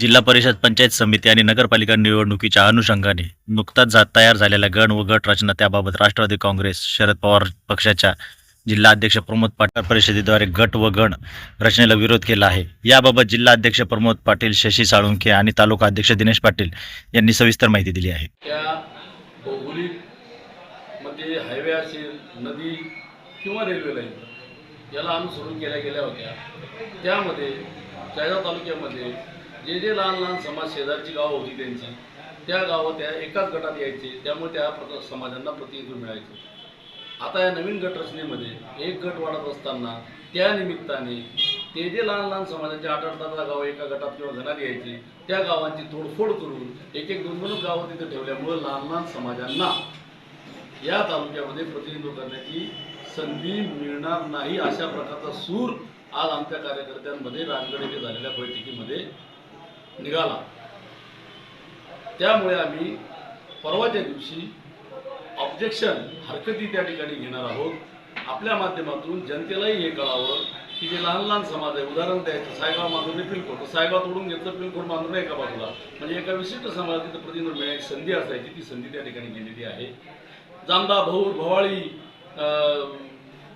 जिल्हा परिषद पंचायत समिती आणि नगरपालिका निवडणुकीच्या अनुषंगाने नुकताच तयार झालेल्या गण व गट रचना त्याबाबत राष्ट्रवादी काँग्रेस शरद पवार पक्षाच्या जिल्हा अध्यक्ष प्रमोद पाटील परिषदेद्वारे गट व गण रचनेला विरोध केला आहे. याबाबत जिल्हा अध्यक्ष प्रमोद पाटील शशी साळुंखे आणि तालुका अध्यक्ष दिनेश पाटील यांनी सविस्तर माहिती दिली आहे. मध्ये हायवे असेल नदी किंवा रेल्वे लाईन याला अनुसरून केल्या गेल्या होत्या. त्यामध्ये चाळीसगाव तालुक्यामध्ये जे जे लहान लहान समाज शेजारची गावं होती त्यांची त्या गावं त्या एकाच गटात यायचे त्यामुळे त्या प्र- समाजांना प्रतिनिधित्व मिळायचं. आता या नवीन गटरचनेमध्ये एक गट वाढत असताना त्या निमित्ताने ते जे लहान लहान समाजाचे आठ आठ दहा गावं एका गटात किंवा घरात यायची त्या गावांची तोडफोड करून एक एक दोन दोन गावं तिथे ठेवल्यामुळं लहान लहान समाजांना या तालुक्यामध्ये प्रतिनिधित्व करण्याची संधी मिळणार नाही अशा प्रकारचा सूर आज आमच्या कार्यकर्त्यांमध्ये राजगड येथे झालेल्या बैठकीमध्ये निघाला. त्यामुळे आम्ही परवाच्या दिवशी ऑब्जेक्शन हरकती त्या ठिकाणी घेणार आहोत. आपल्या माध्यमातून जनतेलाही हे कळावं की जे लहान लहान समाज आहे उदाहरण द्यायचं सायगाव मांजूरने पिलकोट सायगाव तोडून घेतलं पिलकोट मांजूर एका बाजूला. म्हणजे एका विशिष्ट समाजाला तिथं प्रतिनिधित्व मिळण्याची संधी असायची ती संधी त्या ठिकाणी गेलेली आहे. जामदा भौर भवाळी अं,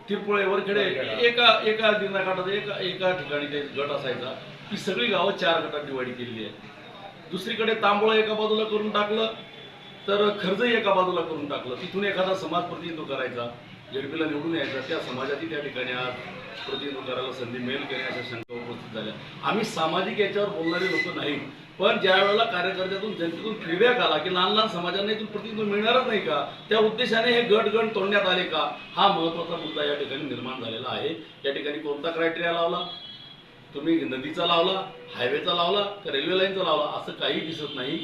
तिरपुळे वरखेडे एका एका दिनाकाठात एका एका ठिकाणी ते गट असायचा. ही सगळी गावं चार गटात डिवाईड केलेली आहे. दुसरीकडे तांबोळा एका बाजूला करून टाकलं तर खर्चही एका बाजूला करून टाकलं. तिथून एखादा समाज प्रतिनिधित्व करायचा जेडपीला निवडून यायचा त्या समाजाची त्या ठिकाणी आज प्रतिनिधित्व करायला संधी मिळेल की अशा शंका उपस्थित झाल्या. आम्ही सामाजिक याच्यावर बोलणारे लोक नाही पण ज्या वेळेला कार्यकर्त्यातून जनतेतून फीडबॅक आला की लहान लहान समाजांना इथून प्रतिनिधित्व मिळणारच नाही का त्या उद्देशाने हे गट गण तोडण्यात आले का हा महत्त्वाचा मुद्दा या ठिकाणी निर्माण झालेला आहे. या ठिकाणी कोणता क्रायटेरिया लावला? तुम्ही नदीचा लावला हायवेचा लावला का रेल्वे लाईनचा लावला असं काही दिसत नाही.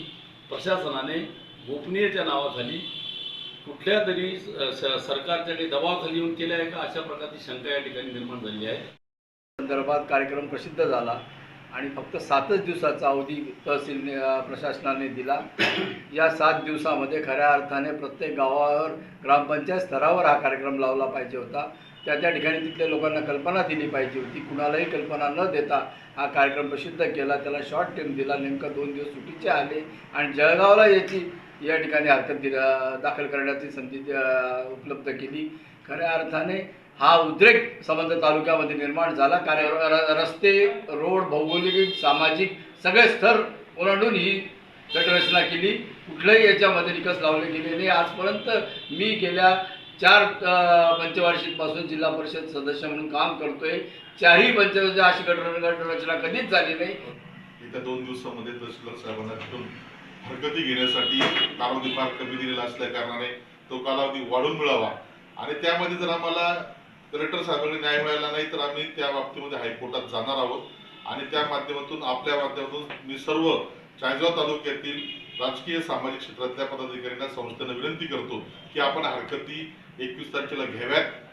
प्रशासनाने गोपनीयच्या नावाखाली कुठल्या तरी सरकारच्या काही दबावाखाली येऊन केल्या आहे का? अशा प्रकारची शंका या ठिकाणी निर्माण झाली आहे. संदर्भात कार्यक्रम प्रसिद्ध झाला आणि फक्त सातच दिवसाचा अवधी तहसील प्रशासनाने दिला. या सात दिवसामध्ये खऱ्या अर्थाने प्रत्येक गावावर ग्रामपंचायत स्तरावर हा कार्यक्रम लावला पाहिजे होता. त्या त्या ठिकाणी तिथल्या लोकांना कल्पना दिली पाहिजे होती. कुणालाही कल्पना न देता हा कार्यक्रम प्रसिद्ध केला. त्याला शॉर्ट टाईम दिला. नेमका दोन दिवस सुटीचे आले. आणि जळगावला याची या ठिकाणी हरकत दिला दाखल करण्याची संधी उपलब्ध केली. खऱ्या अर्थाने हा उद्रेक संबंध तालुक्यामध्ये निर्माण झाला. कार्य रस्ते रोड भौगोलिक सामाजिक सगळे स्तर ओलांडून ही गटरचना केली. कुठलंही याच्यामध्ये निकष लावले गेले नाही. आजपर्यंत मी गेल्या चार पंचवार्षिकपासून जिल्हा परिषद सदस्य म्हणून काम करतोय. चारही पंचवार्षिक अशी गट रचना कधीच झाली नाही. येत्या दोन दिवसामध्ये तहसीलदार साहेबांना भेटून हरकती घेण्यासाठी कालावधी फार कमी दिलेला असल्या कारणाने तो कालावधी वाढून मिळावा. आणि त्यामध्ये जर आम्हाला कलेक्टर साहेबांनी न्याय मिळाला नाही तर आम्ही त्या बाबतीमध्ये हायकोर्टात जाणार आहोत. आणि त्या माध्यमातून आपल्या माध्यमातून मी सर्व चाळीसगाव तालुक्यातील राजकीय सामाजिक क्षेत्रातल्या पदाधिकाऱ्यांना संस्थेनं विनंती करतो की आपण हरकती एकवीस तारखेला घ्याव्यात.